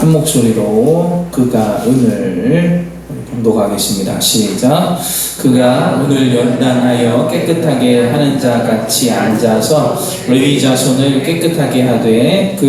한 목소리로 그가 은을 봉독하겠습니다. 시작. 그가 은을 연단하여 깨끗하게 하는 자 같이 앉아서 레위 자손을 깨끗하게 하되 그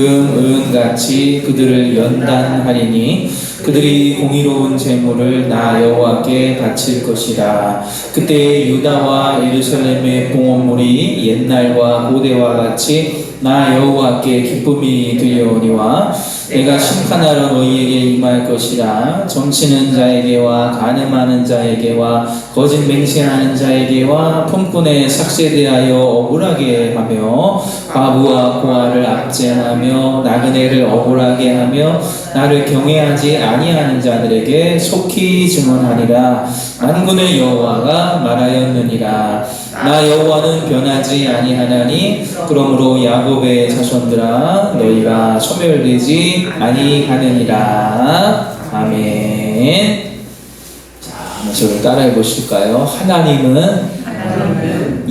은같이 그들을 연단하리니 그들이 공의로운 재물을 나 여호와께 바칠 것이라. 그때 유다와 예루살렘의 봉헌물이 옛날과 고대와 같이 나 여호와께 기쁨이 되려니와 내가 심판하러 너희에게 임할 것이라. 점치는 자에게와 가늠하는 자에게와 거짓 맹세하는 자에게와 품꾼에 삭제되하여 억울하게 하며 과부와 고아를 압제하며 나그네를 억울하게 하며 나를 경외하지 아니하는 자들에게 속히 증언하니라. 만군의 여호와가 말하였느니라. 나 여호와는 변하지 아니하나니 그러므로 야곱의 자손들아 너희가 소멸되지 아니하느니라. 아멘. 자 저를 따라해 보실까요? 하나님은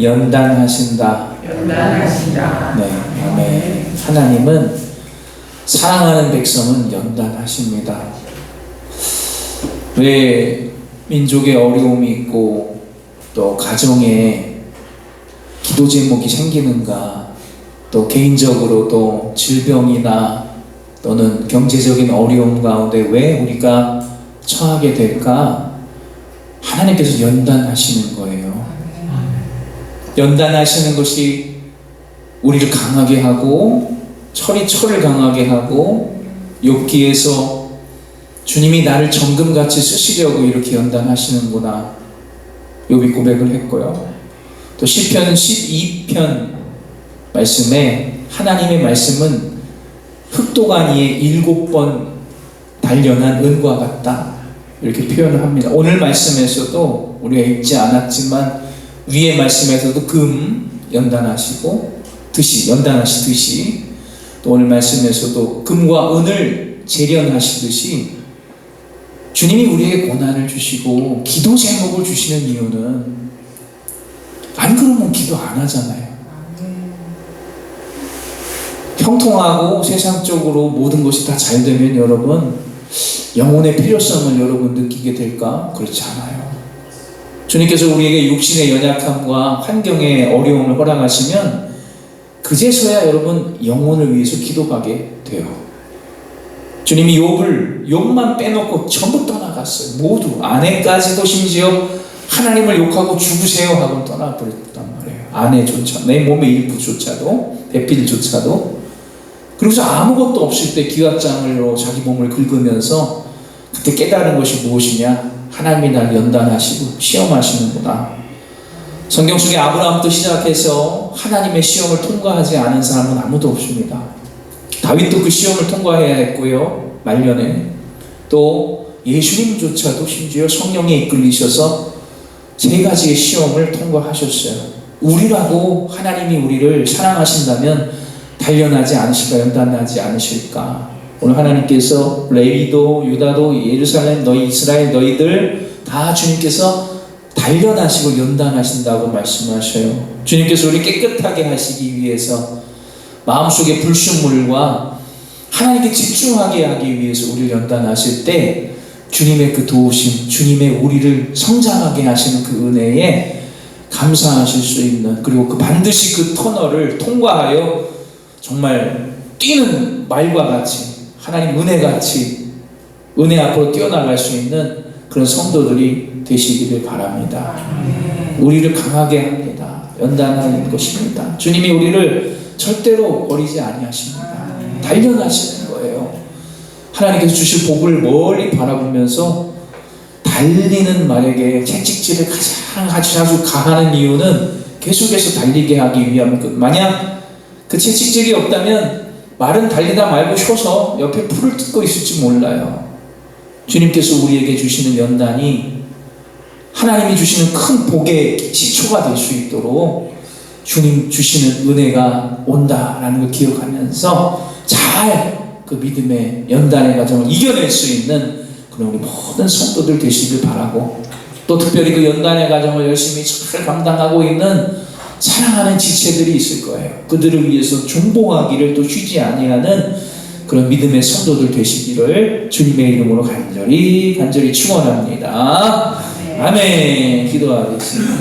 연단하신다. 연단하시다. 네 아멘. 하나님은 사랑하는 백성은 연단하십니다. 왜 민족의 어려움이 있고 또 가정에 기도 제목이 생기는가 또 개인적으로 또 질병이나 또는 경제적인 어려움 가운데 왜 우리가 처하게 될까? 하나님께서 연단하시는 거예요. 연단하시는 것이 우리를 강하게 하고 철이 철을 강하게 하고 욥기에서 주님이 나를 정금같이 쓰시려고 이렇게 연단하시는구나 욥이 고백을 했고요. 또 시편 12편 말씀에 하나님의 말씀은 흑도간 위에 일곱 번 단련한 은과 같다 이렇게 표현을 합니다. 오늘 말씀에서도 우리가 읽지 않았지만 위의 말씀에서도 금 연단하시고 듯이 연단하시듯이 또 오늘 말씀에서도 금과 은을 재련하시듯이 주님이 우리에게 고난을 주시고 기도 제목을 주시는 이유는 안 그러면 기도 안 하잖아요. 형통하고 세상적으로 모든 것이 다 잘 되면 여러분 영혼의 필요성을 여러분 느끼게 될까? 그렇지 않아요. 주님께서 우리에게 육신의 연약함과 환경의 어려움을 허락하시면 그제서야 여러분 영혼을 위해서 기도하게 돼요. 주님이 욥을 욥만 빼놓고 전부 떠나갔어요. 모두 아내까지도 심지어 하나님을 욕하고 죽으세요 하고 떠나버렸단 말이에요. 아내조차 내 몸의 일부조차도 배필조차도 그래서 아무것도 없을 때 기왓장으로 자기 몸을 긁으면서 그때 깨달은 것이 무엇이냐? 하나님이 날 연단하시고 시험하시는구나. 성경 속에 아브라함부터 시작해서 하나님의 시험을 통과하지 않은 사람은 아무도 없습니다. 다윗도 그 시험을 통과해야 했고요. 말년에 또 예수님조차도 심지어 성령에 이끌리셔서 세 가지의 시험을 통과하셨어요. 우리라도 하나님이 우리를 사랑하신다면 단련하지 않으실까 연단하지 않으실까 오늘 하나님께서 레위도 유다도 예루살렘 너희 이스라엘 너희들 다 주님께서 단련하시고 연단하신다고 말씀하셔요. 주님께서 우리 깨끗하게 하시기 위해서 마음속의 불순물과 하나님께 집중하게 하기 위해서 우리를 연단하실 때 주님의 그 도우심, 주님의 우리를 성장하게 하시는 그 은혜에 감사하실 수 있는 그리고 그 반드시 그 터널을 통과하여 정말 뛰는 말과 같이 하나님 은혜 같이 은혜 앞으로 뛰어나갈 수 있는 그런 성도들이 되시기를 바랍니다. 우리를 강하게 합니다. 연단하는 것입니다. 주님이 우리를 절대로 버리지 아니하십니다. 단련하시는 거예요. 하나님께서 주실 복을 멀리 바라보면서 달리는 말에게 채찍질을 가장 아주 강하는 이유는 계속해서 달리게 하기 위함. 그 만약 그 채찍질이 없다면 말은 달리다 말고 쉬어서 옆에 풀을 뜯고 있을지 몰라요. 주님께서 우리에게 주시는 연단이 하나님이 주시는 큰 복의 시초가 될 수 있도록 주님 주시는 은혜가 온다라는 걸 기억하면서 잘 그 믿음의 연단의 과정을 이겨낼 수 있는 그런 우리 모든 성도들 되시길 바라고 또 특별히 그 연단의 과정을 열심히 잘 감당하고 있는 사랑하는 지체들이 있을 거예요. 그들을 위해서 중보하기를 또 쉬지 아니하는 그런 믿음의 성도들 되시기를 주님의 이름으로 간절히 간절히 축원합니다. 아멘. 기도하겠습니다.